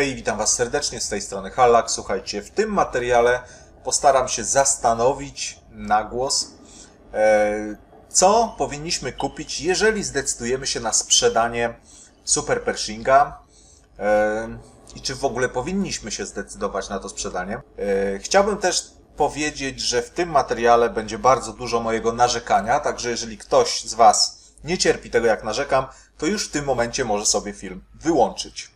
Hej, witam Was serdecznie z tej strony Hallak. Słuchajcie, w tym materiale postaram się zastanowić na głos, e, co powinniśmy kupić, jeżeli zdecydujemy się na sprzedanie Super Pershinga e, i czy w ogóle powinniśmy się zdecydować na to sprzedanie. E, Chciałbym też powiedzieć, że w tym materiale będzie bardzo dużo mojego narzekania, także jeżeli ktoś z Was nie cierpi tego, jak narzekam, to już w tym momencie może sobie film wyłączyć.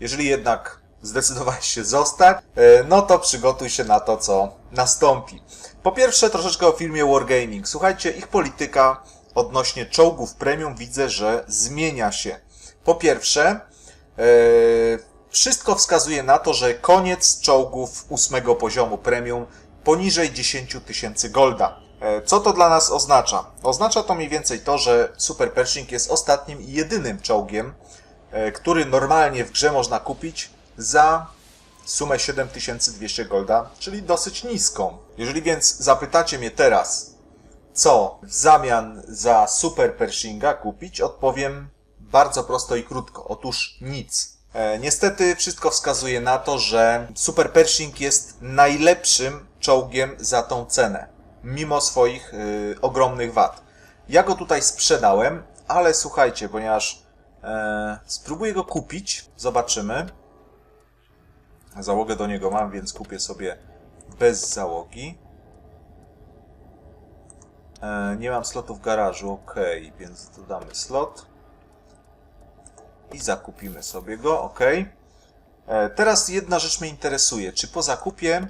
Jeżeli jednak zdecydowałeś się zostać, e, no to przygotuj się na to, co nastąpi. Po pierwsze, troszeczkę o firmie Wargaming. Słuchajcie, ich polityka odnośnie czołgów premium widzę, że zmienia się. Po pierwsze, e, wszystko wskazuje na to, że koniec czołgów ósmego poziomu premium poniżej 10 tysięcy golda. E, Co to dla nas oznacza? Oznacza to mniej więcej to, że Super Pershing jest ostatnim i jedynym czołgiem, który normalnie w grze można kupić za sumę 7200 golda, czyli dosyć niską. Jeżeli więc zapytacie mnie teraz, co w zamian za Super Pershinga kupić, odpowiem bardzo prosto i krótko. Otóż nic. E, niestety wszystko wskazuje na to, że Super Pershing jest najlepszym czołgiem za tą cenę, mimo swoich y, ogromnych wad. Ja go tutaj sprzedałem, ale słuchajcie, ponieważ e, spróbuję go kupić, zobaczymy. Załogę do niego mam, więc kupię sobie bez załogi. E, nie mam slotu w garażu, ok, więc dodamy slot. I zakupimy sobie go, ok. E, teraz jedna rzecz mnie interesuje. Czy po zakupie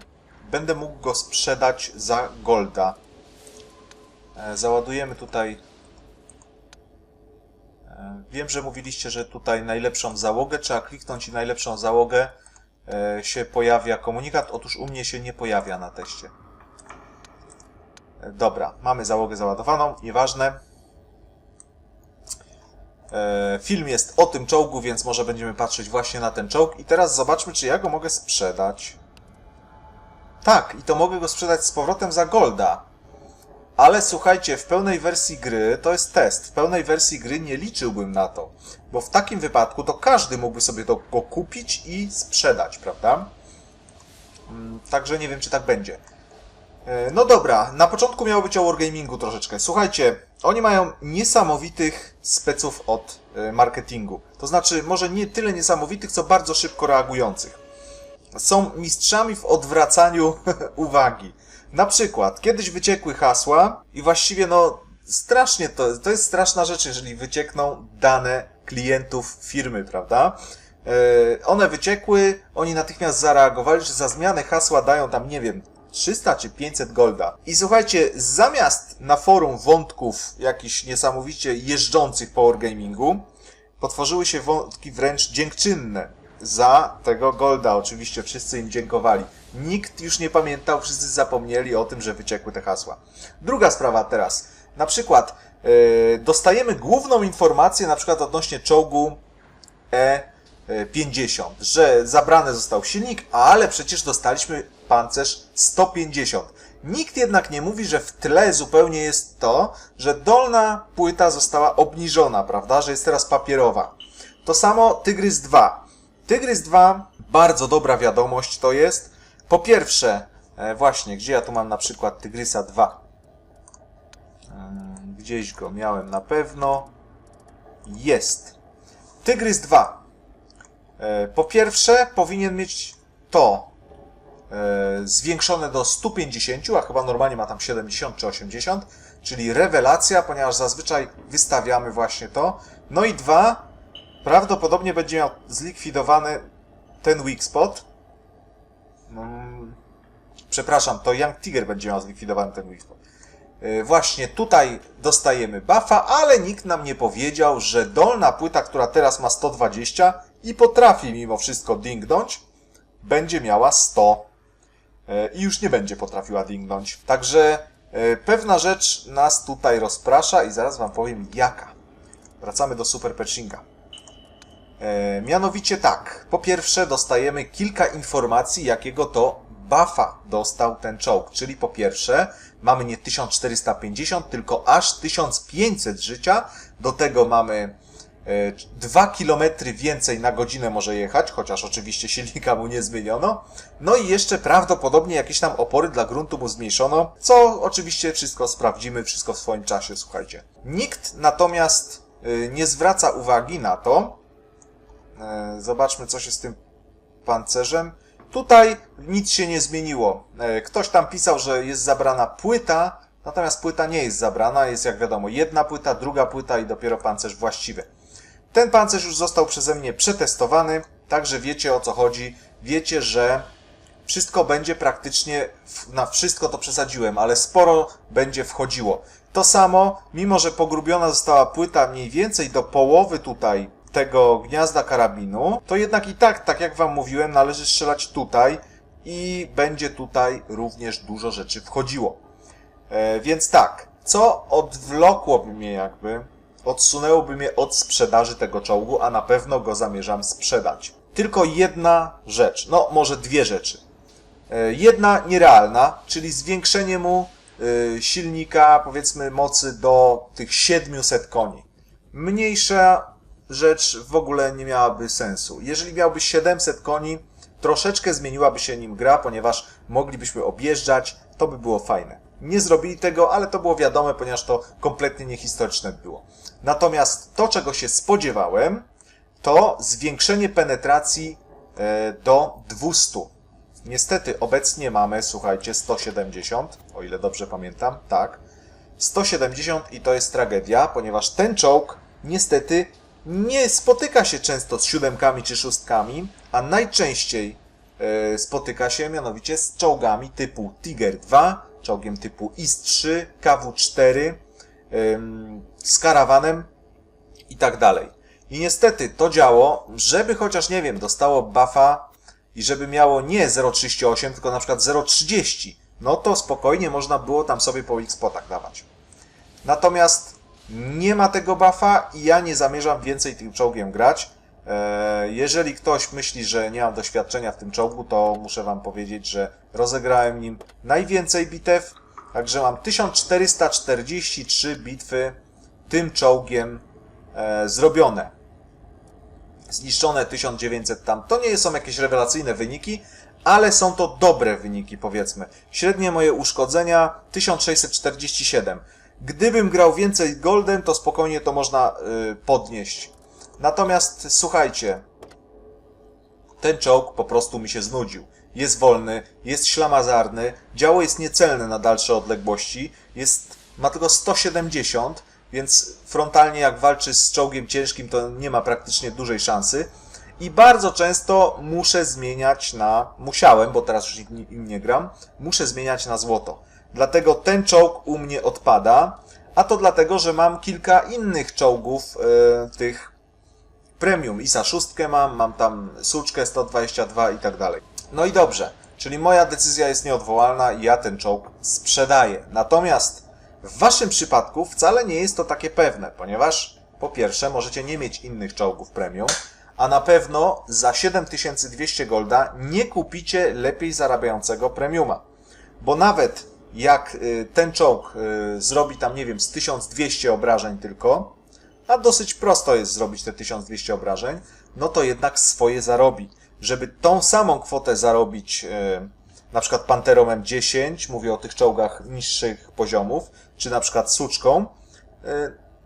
będę mógł go sprzedać za golda? Załadujemy tutaj. E, wiem, że mówiliście, że tutaj najlepszą załogę trzeba kliknąć i najlepszą załogę e, się pojawia komunikat. Otóż u mnie się nie pojawia na teście. E, Dobra, mamy załogę załadowaną, nieważne. Film jest o tym czołgu, więc może będziemy patrzeć właśnie na ten czołg. I teraz zobaczmy, czy ja go mogę sprzedać. Tak, i to mogę go sprzedać z powrotem za golda. Ale słuchajcie, w pełnej wersji gry, to jest test, w pełnej wersji gry nie liczyłbym na to. Bo w takim wypadku to każdy mógłby sobie to, go kupić i sprzedać, prawda? Mm, Także nie wiem, czy tak będzie. E, No dobra, na początku miało być o Wargamingu troszeczkę. Słuchajcie, oni mają niesamowitych speców od e, marketingu. To znaczy, może nie tyle niesamowitych, co bardzo szybko reagujących. Są mistrzami w odwracaniu uwagi. Na przykład, kiedyś wyciekły hasła i właściwie no strasznie to, to jest straszna rzecz, jeżeli wyciekną dane klientów firmy, prawda? E, One wyciekły, oni natychmiast zareagowali, że za zmianę hasła dają tam, nie wiem, 300 czy 500 golda. I słuchajcie, zamiast na forum wątków jakichś niesamowicie jeżdżących po Wargamingu, potworzyły się wątki wręcz dziękczynne za tego golda. Oczywiście wszyscy im dziękowali. Nikt już nie pamiętał, wszyscy zapomnieli o tym, że wyciekły te hasła. Druga sprawa teraz. Na przykład yy, dostajemy główną informację na przykład odnośnie czołgu E50, że zabrany został silnik, ale przecież dostaliśmy pancerz 150. Nikt jednak nie mówi, że w tle zupełnie jest to, że dolna płyta została obniżona, prawda, że jest teraz papierowa. To samo Tygrys 2. Tygrys 2, bardzo dobra wiadomość to jest. Po pierwsze, e, właśnie, gdzie ja tu mam na przykład Tygrysa 2? Mm, Gdzieś go miałem na pewno. Jest. Tygrys 2. E, Po pierwsze, powinien mieć to e, zwiększone do 150, a chyba normalnie ma tam 70 czy 80, czyli rewelacja, ponieważ zazwyczaj wystawiamy właśnie to. No i dwa, prawdopodobnie będzie miał zlikwidowany ten weak spot. Mm, Przepraszam, to Young Tiger będzie miał zlikwidowany ten weak Właśnie tutaj dostajemy buffa, ale nikt nam nie powiedział, że dolna płyta, która teraz ma 120 i potrafi mimo wszystko dingnąć, będzie miała 100 e, i już nie będzie potrafiła dingnąć. Także e, pewna rzecz nas tutaj rozprasza i zaraz wam powiem jaka. Wracamy do Super Pershinga. E, mianowicie tak, po pierwsze dostajemy kilka informacji, jakiego to buffa dostał ten czołg. Czyli po pierwsze mamy nie 1450, tylko aż 1500 życia. Do tego mamy 2 km więcej na godzinę może jechać, chociaż oczywiście silnika mu nie zmieniono. No i jeszcze prawdopodobnie jakieś tam opory dla gruntu mu zmniejszono, co oczywiście wszystko sprawdzimy, wszystko w swoim czasie, słuchajcie. Nikt natomiast y, nie zwraca uwagi na to. E, Zobaczmy, co się z tym pancerzem. Tutaj nic się nie zmieniło. E, Ktoś tam pisał, że jest zabrana płyta, natomiast płyta nie jest zabrana. Jest jak wiadomo jedna płyta, druga płyta i dopiero pancerz właściwy. Ten pancerz już został przeze mnie przetestowany, także wiecie o co chodzi. Wiecie, że wszystko będzie praktycznie, na wszystko to przesadziłem, ale sporo będzie wchodziło. To samo, mimo że pogrubiona została płyta mniej więcej do połowy tutaj tego gniazda karabinu, to jednak i tak, tak jak wam mówiłem, należy strzelać tutaj i będzie tutaj również dużo rzeczy wchodziło. E, więc tak, co odwlokłoby mnie jakby, odsunęłoby mnie od sprzedaży tego czołgu, a na pewno go zamierzam sprzedać. Tylko jedna rzecz, no może dwie rzeczy. E, Jedna nierealna, czyli zwiększenie mu e, silnika, powiedzmy, mocy do tych 700 koni. Mniejsza rzecz w ogóle nie miałaby sensu. Jeżeli miałby 700 koni, troszeczkę zmieniłaby się nim gra, ponieważ moglibyśmy objeżdżać, to by było fajne. Nie zrobili tego, ale to było wiadome, ponieważ to kompletnie niehistoryczne było. Natomiast to, czego się spodziewałem, to zwiększenie penetracji e, do 200. Niestety obecnie mamy, słuchajcie, 170, o ile dobrze pamiętam, tak. 170 i to jest tragedia, ponieważ ten czołg niestety nie spotyka się często z siódemkami czy szóstkami, a najczęściej e, spotyka się mianowicie z czołgami typu Tiger 2, czołgiem typu IS-3, KW-4, em, z karawanem i tak dalej. I niestety to działo, żeby chociaż, nie wiem, dostało buffa i żeby miało nie 0,38, tylko na przykład 0,30, no to spokojnie można było tam sobie po X-potach dawać. Natomiast nie ma tego buffa i ja nie zamierzam więcej tym czołgiem grać. E, Jeżeli ktoś myśli, że nie mam doświadczenia w tym czołgu, to muszę wam powiedzieć, że rozegrałem nim najwięcej bitew, także mam 1443 bitwy tym czołgiem e, zrobione. Zniszczone 1900 tam. To nie są jakieś rewelacyjne wyniki, ale są to dobre wyniki, powiedzmy. Średnie moje uszkodzenia 1647. Gdybym grał więcej goldem, to spokojnie to można y, podnieść. Natomiast słuchajcie, ten czołg po prostu mi się znudził. Jest wolny, jest ślamazarny, działo jest niecelne na dalsze odległości, jest, ma tylko 170, więc frontalnie jak walczy z czołgiem ciężkim, to nie ma praktycznie dużej szansy. I bardzo często muszę zmieniać na, musiałem, bo teraz już im- im nie gram, muszę zmieniać na złoto. Dlatego ten czołg u mnie odpada, a to dlatego, że mam kilka innych czołgów, e, tych premium. ISA 6 mam, mam tam Suczkę 122 i tak dalej. No i dobrze, czyli moja decyzja jest nieodwołalna i ja ten czołg sprzedaję. Natomiast w waszym przypadku wcale nie jest to takie pewne, ponieważ po pierwsze możecie nie mieć innych czołgów premium, a na pewno za 7200 golda nie kupicie lepiej zarabiającego premiuma. Bo nawet jak y, ten czołg y, zrobi tam, nie wiem, z 1200 obrażeń tylko, a dosyć prosto jest zrobić te 1200 obrażeń, no to jednak swoje zarobi. Żeby tą samą kwotę zarobić, e, na przykład Panterą M10, mówię o tych czołgach niższych poziomów, czy na przykład Suczką,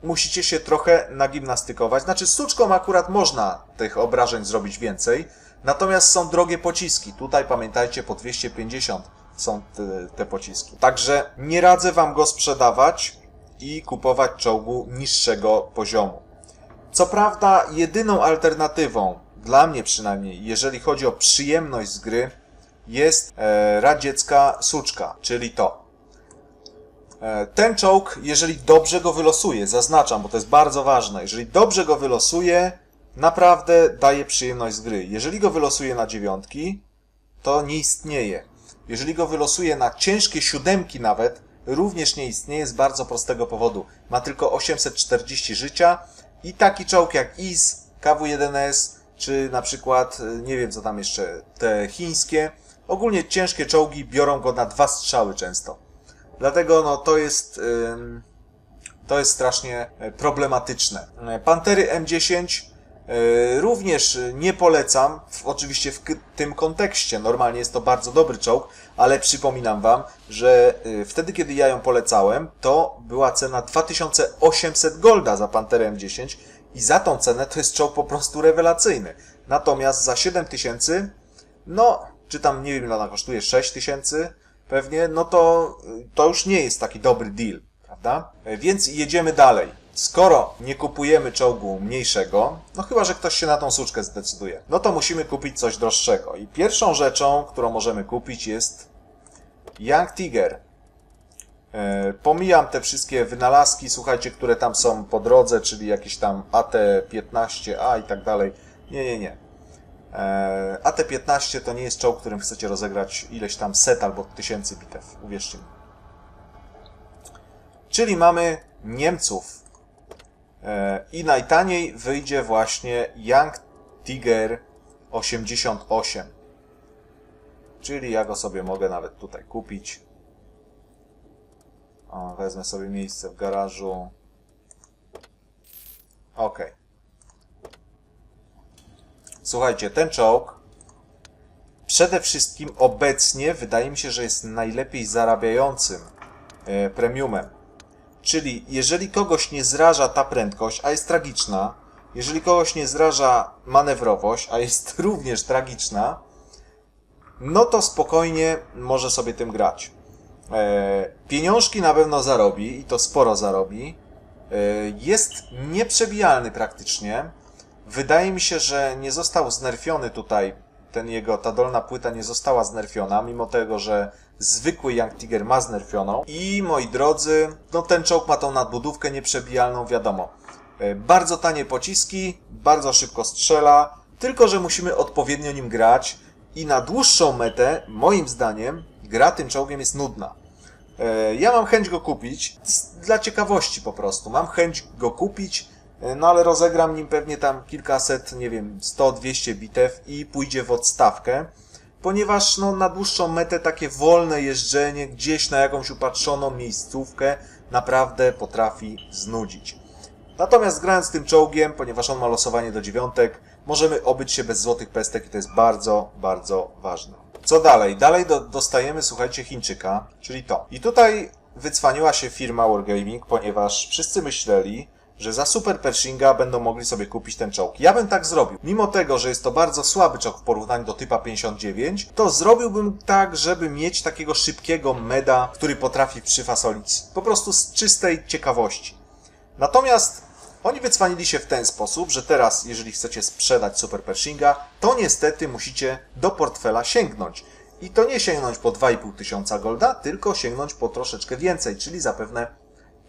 musicie się trochę nagimnastykować. Znaczy, z Suczką akurat można tych obrażeń zrobić więcej, natomiast są drogie pociski. Tutaj pamiętajcie, po 250 są te, te pociski. Także nie radzę wam go sprzedawać i kupować czołgu niższego poziomu. Co prawda, jedyną alternatywą, dla mnie przynajmniej, jeżeli chodzi o przyjemność z gry, jest e, radziecka suczka, czyli to. E, ten czołg, jeżeli dobrze go wylosuje, zaznaczam, bo to jest bardzo ważne, jeżeli dobrze go wylosuje, naprawdę daje przyjemność z gry. Jeżeli go wylosuje na dziewiątki, to nie istnieje. Jeżeli go wylosuje na ciężkie siódemki nawet, również nie istnieje z bardzo prostego powodu. Ma tylko 840 życia i taki czołg jak IS, KW-1S, czy na przykład, y, nie wiem co tam jeszcze, te chińskie, ogólnie ciężkie czołgi biorą go na dwa strzały często. Dlatego no to jest ym, To jest strasznie e, problematyczne. E, Pantery M10 e, również e, nie polecam, oczywiście w tym kontekście. Normalnie jest to bardzo dobry czołg, ale przypominam Wam, że e, wtedy, kiedy ja ją polecałem, to była cena 2800 golda za Panterę M10 i za tą cenę to jest czołg po prostu rewelacyjny. Natomiast za 7000, no, czy tam nie wiem ile ona kosztuje, 6000 pewnie, no to, to już nie jest taki dobry deal, prawda? E, Więc jedziemy dalej. Skoro nie kupujemy czołgu mniejszego, no chyba, że ktoś się na tą suczkę zdecyduje, no to musimy kupić coś droższego. I pierwszą rzeczą, którą możemy kupić jest Young Tiger. E, Pomijam te wszystkie wynalazki, słuchajcie, które tam są po drodze, czyli jakieś tam AT-15A i tak dalej. Nie, nie, nie. E, AT-15 to nie jest czołg, którym chcecie rozegrać ileś tam set albo tysięcy bitew, uwierzcie mi. Czyli mamy Niemców. E, I najtaniej wyjdzie właśnie Young Tiger 88. Czyli ja go sobie mogę nawet tutaj kupić. O, wezmę sobie miejsce w garażu. Ok. Słuchajcie, ten czołg przede wszystkim obecnie wydaje mi się, że jest najlepiej zarabiającym e, premiumem. Czyli jeżeli kogoś nie zraża ta prędkość, a jest tragiczna, jeżeli kogoś nie zraża manewrowość, a jest również tragiczna, no to spokojnie może sobie tym grać. E, pieniążki na pewno zarobi i to sporo zarobi. E, jest nieprzebijalny praktycznie. Wydaje mi się, że nie został znerfiony tutaj. Ten jego, ta dolna płyta nie została znerfiona, mimo tego, że zwykły Young Tiger ma znerfioną. I moi drodzy, no ten czołg ma tą nadbudówkę nieprzebijalną, wiadomo. E, Bardzo tanie pociski, bardzo szybko strzela, tylko że musimy odpowiednio nim grać i na dłuższą metę, moim zdaniem, gra tym czołgiem jest nudna. E, Ja mam chęć go kupić, dla ciekawości po prostu. Mam chęć go kupić, e, no ale rozegram nim pewnie tam kilkaset, nie wiem, 100-200 bitew i pójdzie w odstawkę, ponieważ no, na dłuższą metę takie wolne jeżdżenie gdzieś na jakąś upatrzoną miejscówkę naprawdę potrafi znudzić. Natomiast grając tym czołgiem, ponieważ on ma losowanie do dziewiątek, możemy obyć się bez złotych pestek i to jest bardzo, bardzo ważne. Co dalej? Dalej do, dostajemy, słuchajcie, Chińczyka, czyli to. I tutaj wycwaniła się firma Wargaming, ponieważ wszyscy myśleli, że za Super Pershinga będą mogli sobie kupić ten czołg. Ja bym tak zrobił. Mimo tego, że jest to bardzo słaby czołg w porównaniu do typa 59, to zrobiłbym tak, żeby mieć takiego szybkiego meda, który potrafi przyfasolić po prostu z czystej ciekawości. Natomiast oni wycwanili się w ten sposób, że teraz, jeżeli chcecie sprzedać Super Pershinga, to niestety musicie do portfela sięgnąć. I to nie sięgnąć po 2,5 tysiąca golda, tylko sięgnąć po troszeczkę więcej, czyli zapewne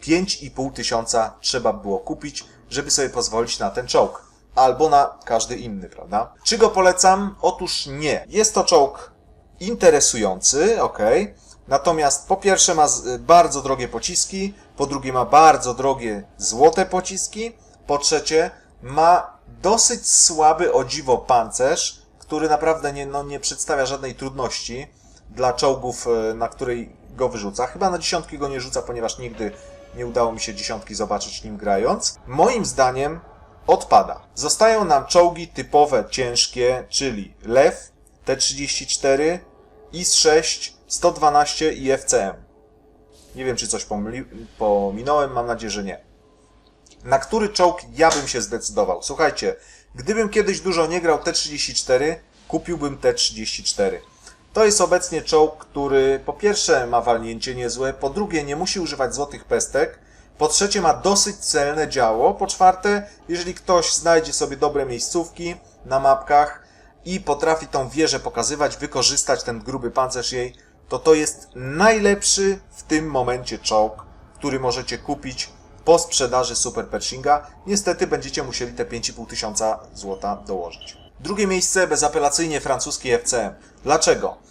5,5 tysiąca trzeba było kupić, żeby sobie pozwolić na ten czołg. Albo na każdy inny, prawda? Czy go polecam? Otóż nie. Jest to czołg interesujący, ok. Natomiast po pierwsze ma z- bardzo drogie pociski, po drugie ma bardzo drogie złote pociski, po trzecie ma dosyć słaby o dziwo pancerz, który naprawdę nie, no, nie przedstawia żadnej trudności dla czołgów, e, na której go wyrzuca. Chyba na dziesiątki go nie rzuca, ponieważ nigdy nie udało mi się dziesiątki zobaczyć nim grając. Moim zdaniem odpada. Zostają nam czołgi typowe ciężkie, czyli Lew, T-34, IS-6, 112 i FCM. Nie wiem, czy coś pominąłem, mam nadzieję, że nie. Na który czołg ja bym się zdecydował? Słuchajcie, gdybym kiedyś dużo nie grał T-34, kupiłbym T-34. To jest obecnie czołg, który po pierwsze ma walnięcie niezłe, po drugie nie musi używać złotych pestek, po trzecie ma dosyć celne działo, po czwarte, jeżeli ktoś znajdzie sobie dobre miejscówki na mapkach i potrafi tą wieżę pokazywać, wykorzystać ten gruby pancerz jej, to to jest najlepszy w tym momencie czołg, który możecie kupić po sprzedaży Super Pershinga. Niestety będziecie musieli te 5,5 tysiąca złota dołożyć. Drugie miejsce bezapelacyjnie francuski FCM. Dlaczego?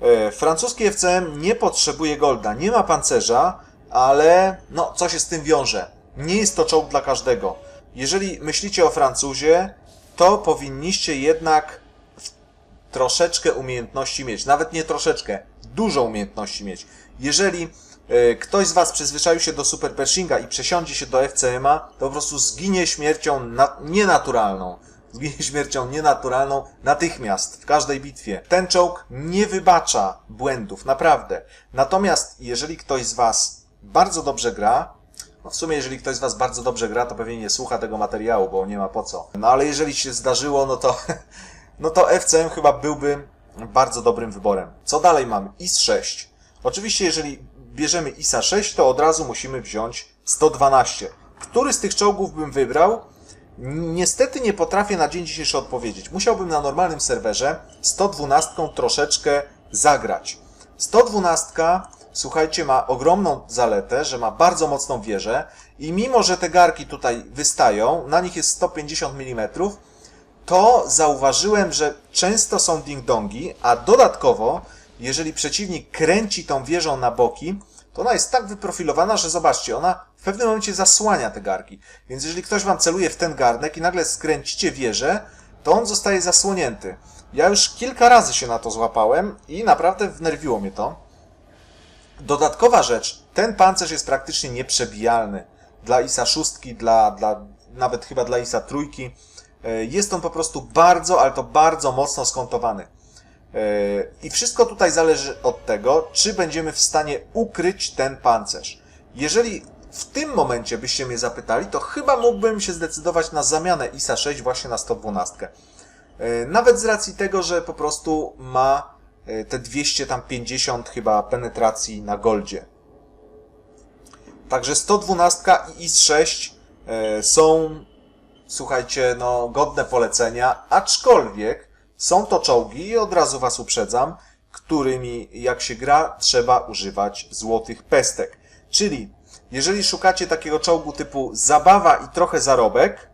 E, francuski FCM nie potrzebuje golda, nie ma pancerza, ale no, co się z tym wiąże? Nie jest to czołg dla każdego. Jeżeli myślicie o Francuzie, to powinniście jednak troszeczkę umiejętności mieć. Nawet nie troszeczkę, dużo umiejętności mieć. Jeżeli e, ktoś z Was przyzwyczaił się do Super Pershinga i przesiądzie się do FCM-a, to po prostu zginie śmiercią na- nienaturalną. Zginie śmiercią nienaturalną natychmiast, w każdej bitwie. Ten czołg nie wybacza błędów, naprawdę. Natomiast jeżeli ktoś z Was bardzo dobrze gra, no w sumie jeżeli ktoś z Was bardzo dobrze gra, to pewnie nie słucha tego materiału, bo nie ma po co. No ale jeżeli się zdarzyło, no to, no to FCM chyba byłby bardzo dobrym wyborem. Co dalej mamy? IS-6. Oczywiście jeżeli bierzemy ISA 6, to od razu musimy wziąć 112. Który z tych czołgów bym wybrał? Niestety nie potrafię na dzień dzisiejszy odpowiedzieć. Musiałbym na normalnym serwerze 112 troszeczkę zagrać. 112, słuchajcie, ma ogromną zaletę, że ma bardzo mocną wieżę i mimo, że te garki tutaj wystają, na nich jest 150 mm, to zauważyłem, że często są ding-dongi, a dodatkowo, jeżeli przeciwnik kręci tą wieżą na boki, to ona jest tak wyprofilowana, że zobaczcie, ona w pewnym momencie zasłania te garki. Więc jeżeli ktoś wam celuje w ten garnek i nagle skręcicie wieżę, to on zostaje zasłonięty. Ja już kilka razy się na to złapałem i naprawdę wnerwiło mnie to. Dodatkowa rzecz, ten pancerz jest praktycznie nieprzebijalny. Dla ISA 6, dla, dla, nawet chyba dla ISA 3. E, Jest on po prostu bardzo, ale to bardzo mocno skontowany. I wszystko tutaj zależy od tego, czy będziemy w stanie ukryć ten pancerz. Jeżeli w tym momencie byście mnie zapytali, to chyba mógłbym się zdecydować na zamianę ISA 6 właśnie na 112. E, Nawet z racji tego, że po prostu ma e, te 250 chyba penetracji na goldzie. Także 112 i IS-6 e, są, słuchajcie, no, godne polecenia, aczkolwiek są to czołgi, od razu Was uprzedzam, którymi jak się gra, trzeba używać złotych pestek. Czyli, jeżeli szukacie takiego czołgu typu zabawa i trochę zarobek,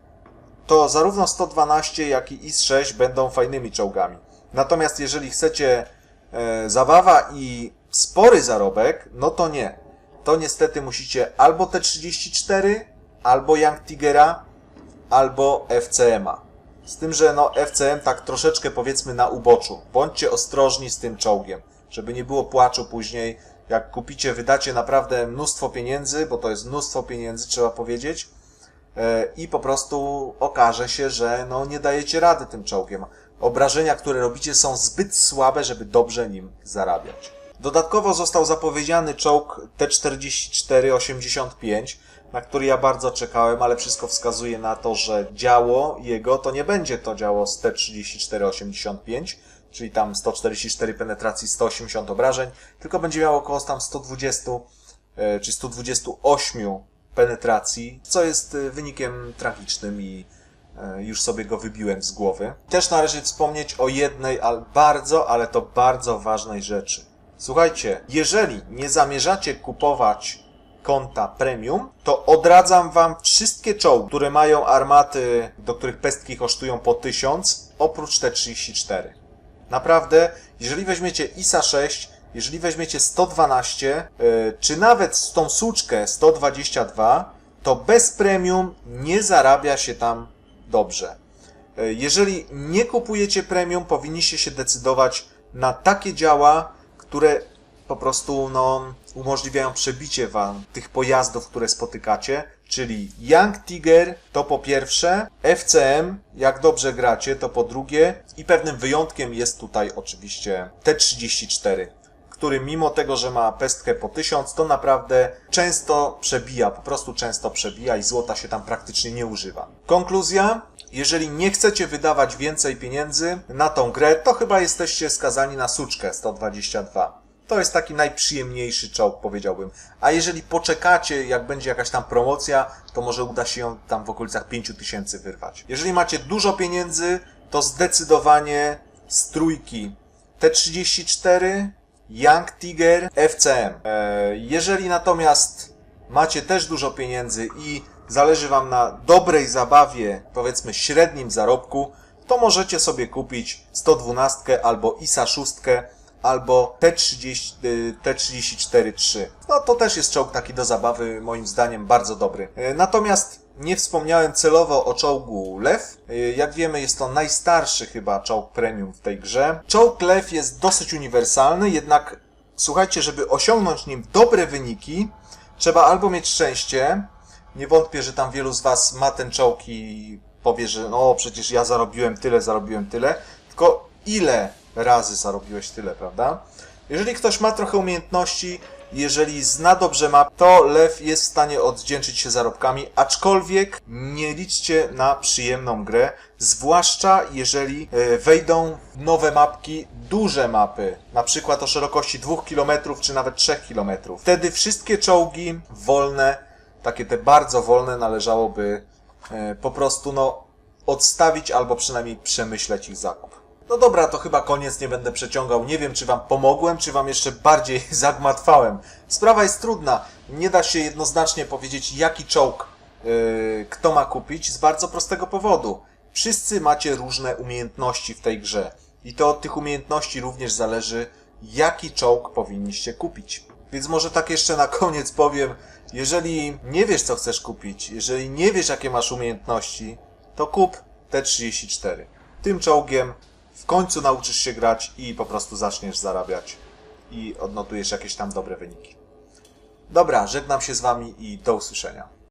to zarówno 112, jak i IS-6 będą fajnymi czołgami. Natomiast jeżeli chcecie e, zabawa i spory zarobek, no to nie. To niestety musicie albo T-34, albo Young Tigera, albo FCM-a. Z tym, że no FCM tak troszeczkę powiedzmy na uboczu. Bądźcie ostrożni z tym czołgiem, żeby nie było płaczu później. Jak kupicie, wydacie naprawdę mnóstwo pieniędzy, bo to jest mnóstwo pieniędzy, trzeba powiedzieć, e, i po prostu okaże się, że no nie dajecie rady tym czołgiem. Obrażenia, które robicie są zbyt słabe, żeby dobrze nim zarabiać. Dodatkowo został zapowiedziany czołg T-44-85, na który ja bardzo czekałem, ale wszystko wskazuje na to, że działo jego to nie będzie to działo z T-34-85, czyli tam 144 penetracji, 180 obrażeń, tylko będzie miało około tam 120 e, czy 128 penetracji, co jest e, wynikiem tragicznym i e, już sobie go wybiłem z głowy. Też należy wspomnieć o jednej, bardzo, ale to bardzo ważnej rzeczy. Słuchajcie, jeżeli nie zamierzacie kupować konta premium, to odradzam wam wszystkie czołgi, które mają armaty, do których pestki kosztują po 1000, oprócz T-34. Naprawdę, jeżeli weźmiecie ISA 6, jeżeli weźmiecie 112, yy, czy nawet tą suczkę 122, to bez premium nie zarabia się tam dobrze. Yy, Jeżeli nie kupujecie premium, powinniście się decydować na takie działa, które po prostu no, umożliwiają przebicie wam tych pojazdów, które spotykacie, czyli Young Tiger to po pierwsze, FCM, jak dobrze gracie, to po drugie i pewnym wyjątkiem jest tutaj oczywiście T-34, który mimo tego, że ma pestkę po 1000, to naprawdę często przebija, po prostu często przebija i złota się tam praktycznie nie używa. Konkluzja, jeżeli nie chcecie wydawać więcej pieniędzy na tą grę, to chyba jesteście skazani na suczkę 122. To jest taki najprzyjemniejszy czołg, powiedziałbym. A jeżeli poczekacie, jak będzie jakaś tam promocja, to może uda się ją tam w okolicach 5000 wyrwać. Jeżeli macie dużo pieniędzy, to zdecydowanie z trójki T34, Young Tiger, FCM. E, Jeżeli natomiast macie też dużo pieniędzy i zależy Wam na dobrej zabawie, powiedzmy średnim zarobku, to możecie sobie kupić 112 albo ISA 6 albo T30, y, T34-3. No to też jest czołg taki do zabawy, moim zdaniem bardzo dobry. E, Natomiast nie wspomniałem celowo o czołgu Lew. E, Jak wiemy, jest to najstarszy chyba czołg premium w tej grze. Czołg Lew jest dosyć uniwersalny, jednak słuchajcie, żeby osiągnąć nim dobre wyniki, trzeba albo mieć szczęście. Nie wątpię, że tam wielu z Was ma ten czołg i powie, że no przecież ja zarobiłem tyle, zarobiłem tyle. Tylko ile razy zarobiłeś tyle, prawda? Jeżeli ktoś ma trochę umiejętności, jeżeli zna dobrze map, to lew jest w stanie odwdzięczyć się zarobkami, aczkolwiek nie liczcie na przyjemną grę, zwłaszcza jeżeli e, wejdą nowe mapki, duże mapy, na przykład o szerokości 2 km czy nawet 3 km. Wtedy wszystkie czołgi wolne, takie te bardzo wolne, należałoby e, po prostu no odstawić albo przynajmniej przemyśleć ich zakup. No dobra, to chyba koniec, nie będę przeciągał. Nie wiem, czy wam pomogłem, czy wam jeszcze bardziej zagmatwałem. Sprawa jest trudna. Nie da się jednoznacznie powiedzieć, jaki czołg yy, kto ma kupić, z bardzo prostego powodu. Wszyscy macie różne umiejętności w tej grze. I to od tych umiejętności również zależy, jaki czołg powinniście kupić. Więc może tak jeszcze na koniec powiem, jeżeli nie wiesz, co chcesz kupić, jeżeli nie wiesz, jakie masz umiejętności, to kup T-34. Tym czołgiem w końcu nauczysz się grać i po prostu zaczniesz zarabiać i odnotujesz jakieś tam dobre wyniki. Dobra, żegnam się z wami i do usłyszenia.